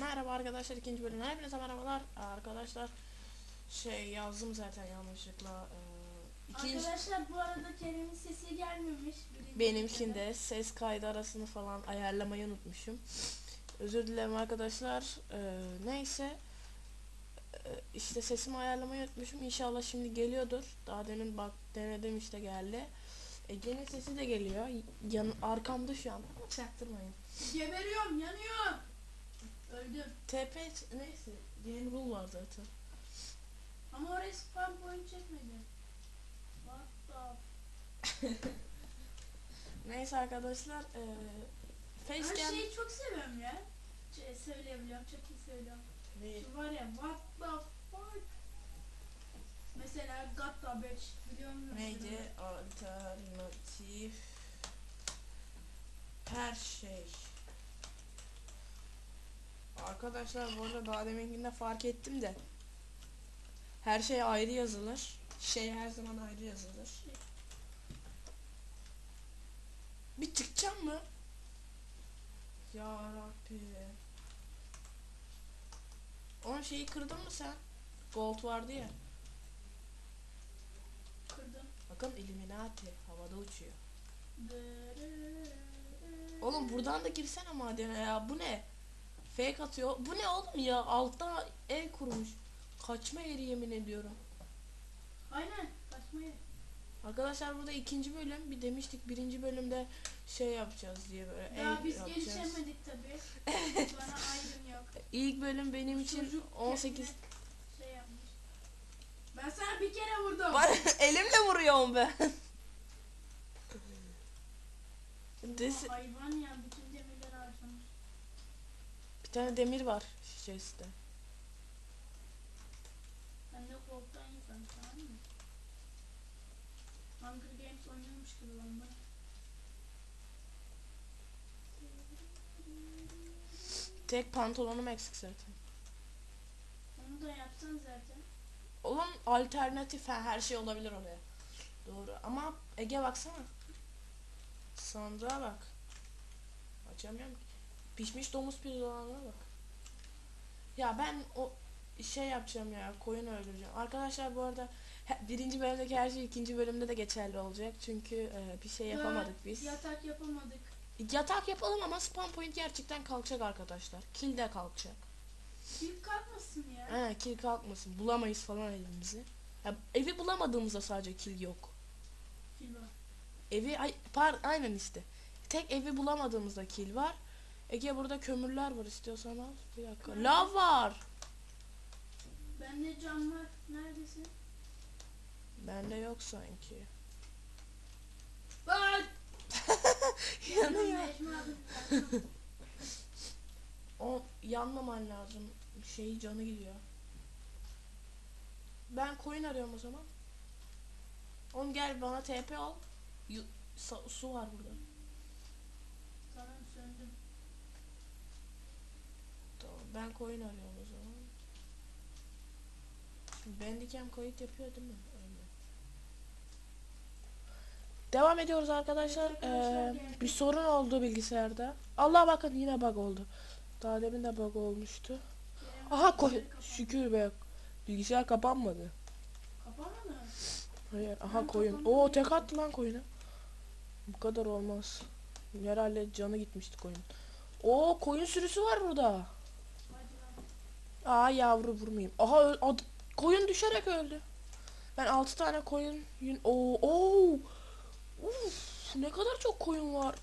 Merhaba arkadaşlar ikinci bölümden hepinize merhabalar. Arkadaşlar şey yazdım zaten yanlışlıkla ee, ikinci Arkadaşlar bu arada Kerem'in sesi gelmemiş. Benimkinde ses kaydı arasını falan ayarlamayı unutmuşum. Özür dilerim arkadaşlar Ee, neyse. Ee, işte sesimi ayarlamayı unutmuşum. İnşallah şimdi geliyordur. Daha demin bak denedim işte geldi. Ege'nin sesi de geliyor. Yan arkamda şu an. Çaktırmayın. Geberiyorum yanıyor. TP neyse game rule var zaten Ama oraya spam point çekmedi. What the Neyse arkadaşlar Ben Facecam şeyi çok seviyorum ya. Şey, söyleyebiliyorum. Çok iyi söylüyorum. Ne? Şu var ya what the fuck. Mesela got the bitch. Biliyor musun? neydi alternatif her şey Arkadaşlar bu arada daha deminkinde fark ettim de her şey ayrı yazılır şey her zaman ayrı yazılır bir çıkacağım mı ya Rabbi onun şeyi kırdın mı sen gold vardı ya Kırdım. Bakın Illuminati havada uçuyor. Oğlum buradan da girsene madene ya. Bu ne? Fake atıyor. Bu ne oğlum ya? Altta ev kurmuş. Kaçma yeri yemin ediyorum. Aynen. Kaçmayı. Arkadaşlar burada ikinci bölüm. Bir demiştik birinci bölümde şey yapacağız diye böyle ev biz yapacağız. gelişemedik tabi. Bana ayrım yok. İlk bölüm benim için Çocuk 18. kendine Şey yapmış. Ben sana bir kere vurdum. Var elimle vuruyorum ben. Desi- Hayvan ya. Bir tane demir var chest'te. Ben de korktan insan tamam mı? Hunger Games oynuyormuş gibi lan bana. Tek pantolonum eksik zaten. Onu da yapsan zaten. Oğlum alternatif ha, her şey olabilir oraya. Doğru ama Ege baksana. Sandığa bak. Açamıyorum ki. Pişmiş domuz pirzolarına bak. Ya ben o şey yapacağım ya koyun öldüreceğim. Arkadaşlar bu arada birinci bölümdeki her şey ikinci bölümde de geçerli olacak. Çünkü e, bir şey yapamadık biz. Yatak yapamadık. Yatak yapalım ama spawn point gerçekten kalkacak arkadaşlar. Kill de kalkacak. Büyük kalkmasın ya. He kill kalkmasın. Bulamayız falan evimizi. Ya, evi bulamadığımızda sadece kill yok. Fil var. Evi ay, par aynen işte. Tek evi bulamadığımızda kill var. Ege burada kömürler var istiyorsan al. Bir dakika. Lav var. Bende cam var. Neredesin? Bende yok sanki. Bak! Yanıyor. O yanmaman lazım. Şeyi canı gidiyor. Ben koyun arıyorum o zaman. Oğlum gel bana TP al. Su var burada. Tamam söndüm. Ben koyun arıyorum o zaman. Bandicam kayıt yapıyor değil mi? Aynen. Devam ediyoruz arkadaşlar. Ee, bir sorun oldu bilgisayarda. Allah bakın yine bug oldu. Daha demin de bug olmuştu. Aha koy. Şükür be. Bilgisayar kapanmadı. Kapamadı. Hayır. Aha koyun. kapanmadı Oo tek attı lan koyunu. Bu kadar olmaz. Herhalde canı gitmişti koyun. Oo koyun sürüsü var burada. Aa yavru vurmayayım. Aha koyun düşerek öldü. Ben 6 tane koyun Oo oo. Uf, ne kadar çok koyun var.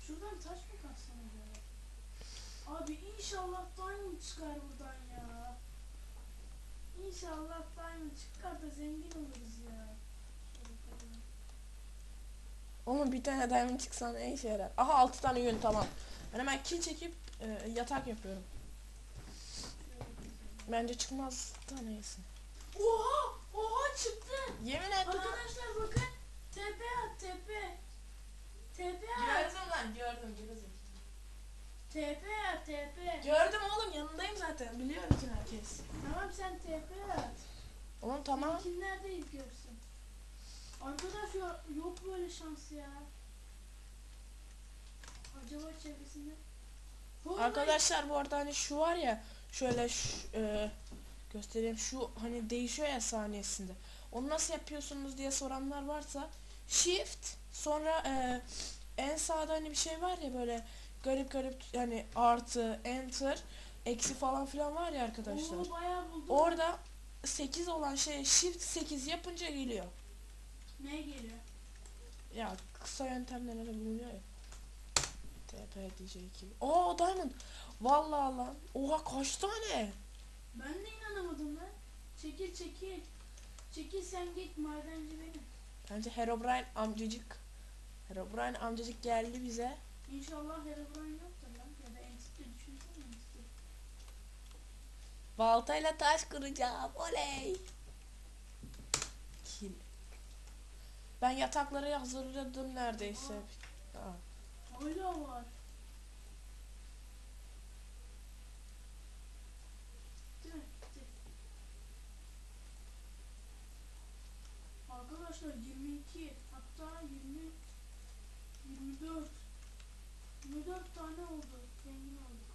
Şuradan taş mı katsana be? Abi inşallah diamond çıkar buradan ya. İnşallah diamond çıkar da zengin oluruz ya. Oğlum bir tane diamond çıksa ne işe yarar? Aha 6 tane yün tamam. Ben hemen kill çekip e, yatak yapıyorum. Bence çıkmaz neyse. Oha! Oha çıktı! Yemin et. Arkadaşlar bakın. TP at TP. TP at. Gördüm lan gördüm gördüm. TP at TP. Gördüm oğlum yanındayım zaten biliyor bütün herkes. Tamam sen TP at. Oğlum tamam. Kim nerede görsün? Arkadaş ya, yok böyle şans ya. Acaba çevresinde Oğlum, Arkadaşlar bu arada hani şu var ya şöyle şu, e, göstereyim şu hani değişiyor ya saniyesinde. Onu nasıl yapıyorsunuz diye soranlar varsa shift sonra e, en sağda hani bir şey var ya böyle garip garip yani artı enter eksi falan filan var ya arkadaşlar. Oo. Orada 8 olan şey shift 8 yapınca geliyor. Ne geliyor? Ya kısa yöntemlerle bulunuyor ya. TP DJ 2. Oo Diamond. Vallahi lan. Oha kaç tane? Ben de inanamadım lan. Çekil çekil. Çekil sen git madenci benim. Bence Herobrine amcacık. Herobrine amcacık geldi bize. İnşallah Herobrine yoktur lan. Ya da Entity düşünsene Entity. Baltayla taş kıracağım. Oley. Kill. Ben yatakları hazırladım neredeyse. Ha. Hala var. Değil mi? Bitti. Arkadaşlar 22 hatta 20 24 24 tane oldu. Zengin olduk.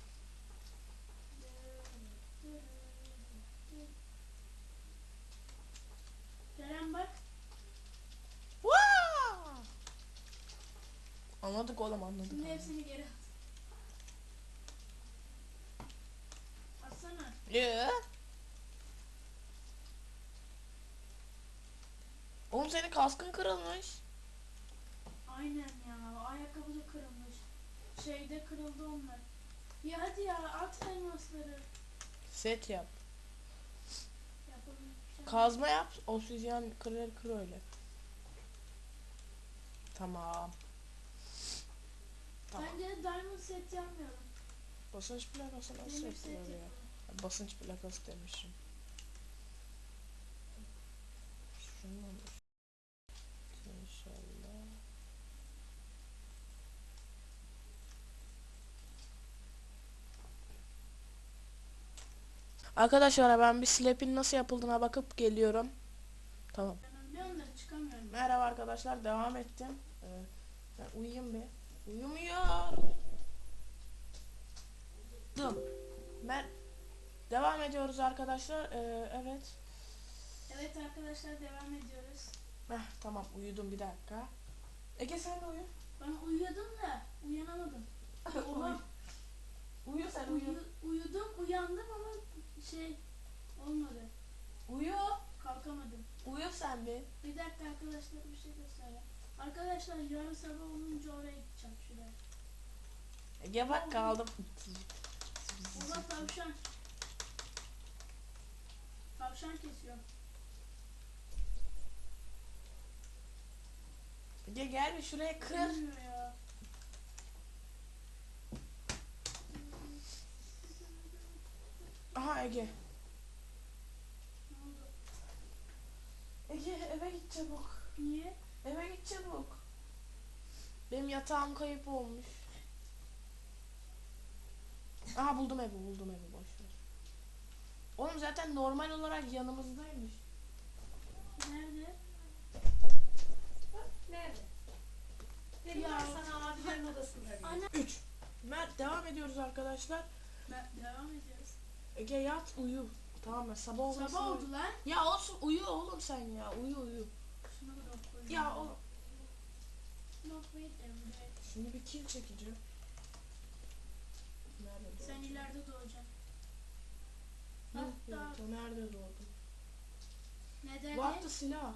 Kerem bak. Vaa! Anladık oğlum anladık. Bunun anladık. hepsini geri at. Atsana. Ee? Oğlum senin kaskın kırılmış. Aynen ya. Ayakkabı da kırılmış. Şeyde kırıldı onlar. Ya hadi ya at elmasları. Set yap. Yapabileceğim. Kazma yap. Obsidyen kırır kır öyle. Tamam. Tamam. Bence de diamond set yapmıyorum. Basınç plakası nasıl Demir set yapılır ya? Basınç plakası demişim. Şunu olur. İnşallah. Arkadaşlar ben bir slap'in nasıl yapıldığına bakıp geliyorum. Tamam. Ben çıkamıyorum. Merhaba arkadaşlar devam ettim. Ee, ben uyuyayım bir. Uyumuyorum. Dım. Ben devam ediyoruz arkadaşlar. Ee, evet. Evet arkadaşlar devam ediyoruz. Heh, tamam uyudum bir dakika. Ege sen de uyu. Ben uyuyordum da uyanamadım. Oha, Uyu sen uyu, uyudum uyandım ama şey olmadı. Uyu. Kalkamadım. Uyu sen bir. Bir dakika arkadaşlar bir şey göstereyim. Arkadaşlar yarın sabah olunca oraya gideceğim şuraya. Ege bak kaldım. Oha tavşan. Tavşan kesiyor. Ege gel bir şuraya kır. Kırmıyor ya. Aha Ege. Ege eve git çabuk. Niye? Eve git çabuk. Benim yatağım kayıp olmuş. Aha buldum evi buldum evi boş ver. Oğlum zaten normal olarak yanımızdaymış. Nerede? Nerede? Dedim Ya. sana abilerin odasında. Ana. 3. Mert devam ediyoruz arkadaşlar. Ben, devam ediyoruz. Ege yat uyu. Tamam mı? Sabah olmasın. Sabah oldu lan. Ya olsun uyu oğlum sen ya. Uyu uyu. Şuna kadar koyayım. Ya oğlum. Şimdi bir kill çekeceğim. Nerede Sen ileride doğacaksın. Hatta- Nerede doğdun? Neden? Bu attı silah.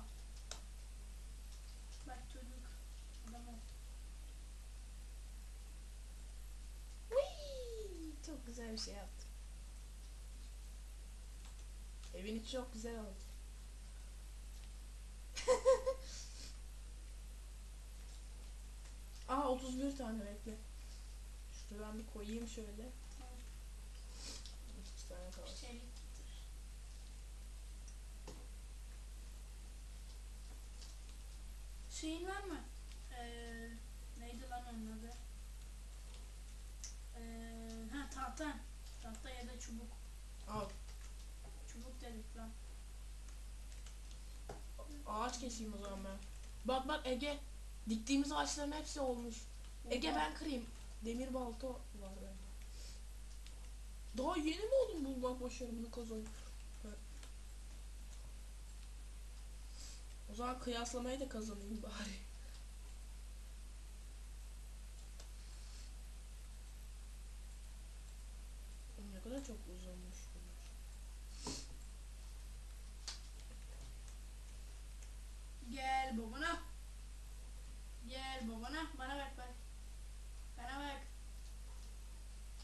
Bak çocuk. Adam ol. Whee! Çok güzel bir şey yaptım. Evin içi çok güzel oldu. Aa 31 tane bekle. Şurada ben bir koyayım şöyle. İki tane kaldı. Getir. Şeyin var mı? Ee, neydi lan onun adı? Ee, ha tahta. Tahta ya da çubuk. Al. Çubuk dedik lan. Ağaç keseyim o zaman ben. Bak bak Ege. Diktiğimiz ağaçların hepsi olmuş. Ege ben kırayım. Demir balta var bende. Daha yeni mi oldum bulmak başarımını? Evet. O zaman kıyaslamayı da kazanayım bari. Ne kadar çok uzunmuş bunlar. Gel babana. Gel babana. Bana bak bak. Bana bak.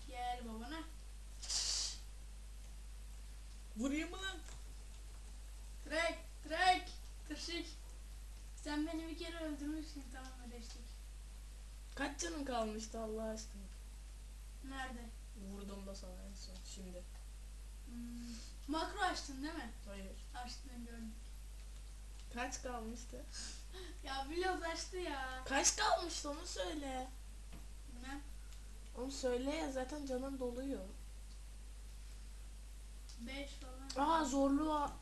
Gel babana. Vurayım mı lan? Trek, trek, tırşık. Sen beni bir kere öldürmüşsün tamam ödeştik. Kaç canın kalmıştı Allah aşkına? Nerede? Vurdum da sana en son şimdi. Hmm. Makro açtın değil mi? Hayır. Açtın gördüm. Kaç kalmıştı? Ya biliyoruz açtı ya. Kaç kalmıştı onu söyle. Bilmem. Onu söyle ya zaten canın doluyor. 5 falan. Aa zorluğu a-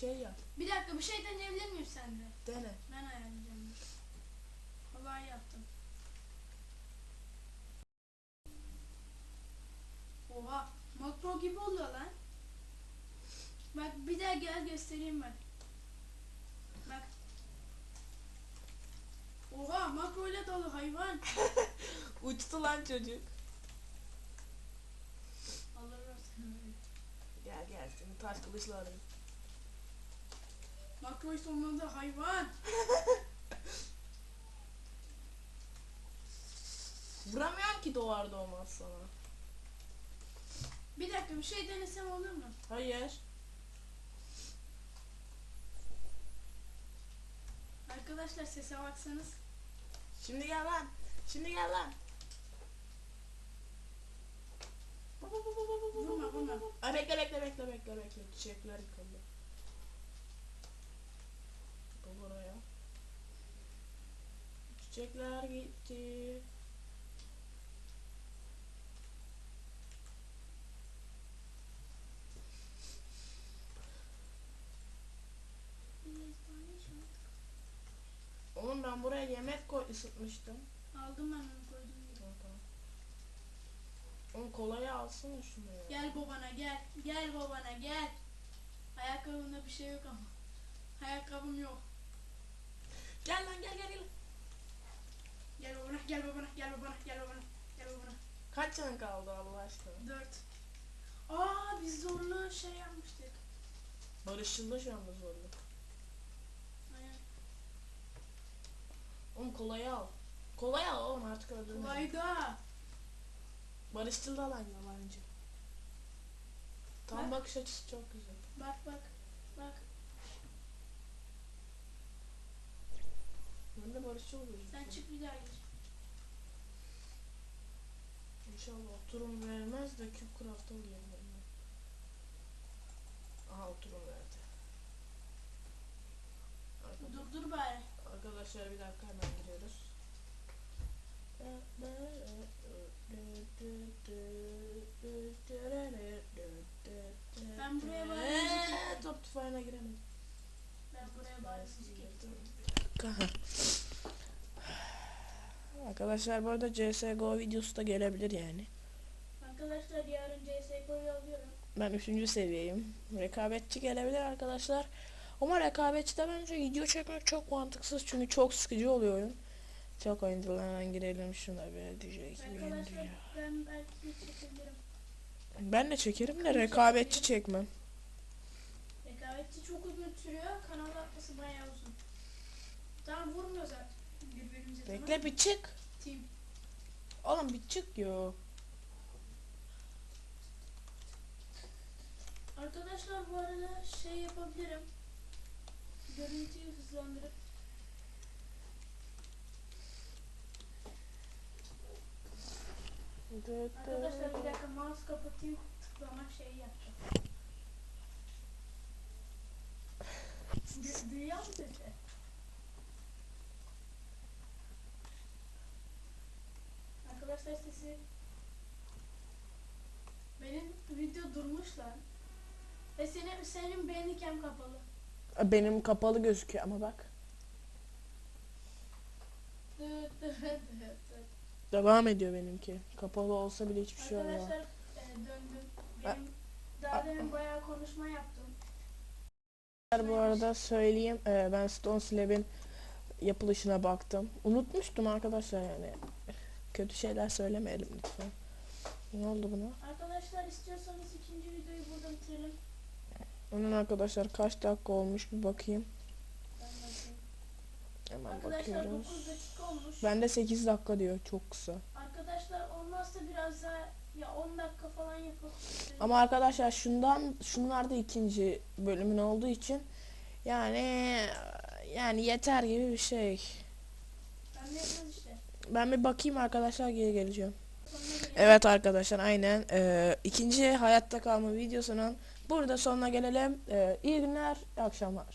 şey yap. Bir dakika bir şey deneyebilir miyim sende? Dene. Ben ayarlayacağım. Kolay yaptım. Oha makro gibi oluyor lan. Bak bir daha gel göstereyim bak. Bak. Oha makro ile dolu hayvan. Uçtu lan çocuk. Seni böyle. Gel gel seni taş kılıçla arayayım. Makroyu sonladı hayvan. Vuramıyorum ki doğar doğmaz sana. Bir dakika bir şey denesem olur mu? Hayır. Arkadaşlar sese baksanız. Şimdi gel lan. Şimdi gel lan. Vurma, vurma. Ay bekle bekle bekle bekle bekle. Çiçekler yıkıldı. Bu buraya. Çiçekler gitti. Oğlum ben buraya yemek koy ısıtmıştım. Aldım ben onu koydum. Oğlum kolayı alsana şunu ya. Gel babana gel. Gel babana gel. Ayakkabımda bir şey yok ama. Ayakkabım yok. Gel lan gel gel gel. Gel babana gel babana gel babana gel babana. Gel babana. Kaç canın kaldı Allah aşkına? Dört. Aa biz zorlu şey yapmıştık. Barışçılda şu anda zorluk. Aynen. Oğlum kolayı al. Kolayı al oğlum artık öldürme. Kolay da. Barışçılda lan yalancı. Tam Bak. bakış açısı çok güzel. Bak bak. Bak. Ben de barışçıl gözüküyorum. Sen çık bir daha gir. İnşallah oturum vermez de küp craft'a alayım ben. Aha oturum verdi. Arkadaşlar, Dur dur bari. Arkadaşlar bir dakika hemen giriyoruz. Ben buraya Eee, Top tüfeğine giremedim. Ben buraya. Arkadaşlar bu arada CSGO videosu da gelebilir yani. Arkadaşlar yarın CSGO'yu alıyorum. Ben 3. seviyeyim. Rekabetçi gelebilir arkadaşlar. Ama rekabetçide bence video çekmek çok mantıksız çünkü çok sıkıcı oluyor oyun. Çok oyunculardan girelim şuna bir diyecek. Arkadaşlar ben belki çekebilirim. Ben de çekerim de rekabetçi çekmem. Rekabetçi çok uzun sürüyor. Kanal atması bayağı uzun. Tam vurmuyor zaten birbirimize. tamam Bekle mı? bir çık. Team. Oğlum bir çık yo. Arkadaşlar bu arada şey yapabilirim. Görüntüyü hızlandırıp Arkadaşlar bir dakika mouse kapatayım tıklama şeyi yapacağım. Du- Duyuyor musun sesi? Arkadaşlar sesi benim video durmuş lan. Ve senin senin beğenikem kapalı. Benim kapalı gözüküyor ama bak. Devam ediyor benimki. Kapalı olsa bile hiçbir şey olmuyor. Arkadaşlar e, döndüm. çalışma yaptım. Bu arada söyleyeyim e, ben Stone Slab'in yapılışına baktım. Unutmuştum arkadaşlar yani. Kötü şeyler söylemeyelim lütfen. Ne oldu buna? Arkadaşlar istiyorsanız ikinci videoyu burada bitirelim. Onun arkadaşlar kaç dakika olmuş bir bakayım. Hemen Arkadaşlar bakıyoruz. 9 dakika olmuş. Bende 8 dakika diyor çok kısa. Arkadaşlar olmazsa biraz daha ya 10 dakika falan yapalım. Ama arkadaşlar şundan şunlar da ikinci bölümün olduğu için yani yani yeter gibi bir şey. Ben işte. Ben bir bakayım arkadaşlar geri geleceğim. Evet arkadaşlar aynen Ee, ikinci hayatta kalma videosunun burada sonuna gelelim. Ee, iyi günler, iyi akşamlar.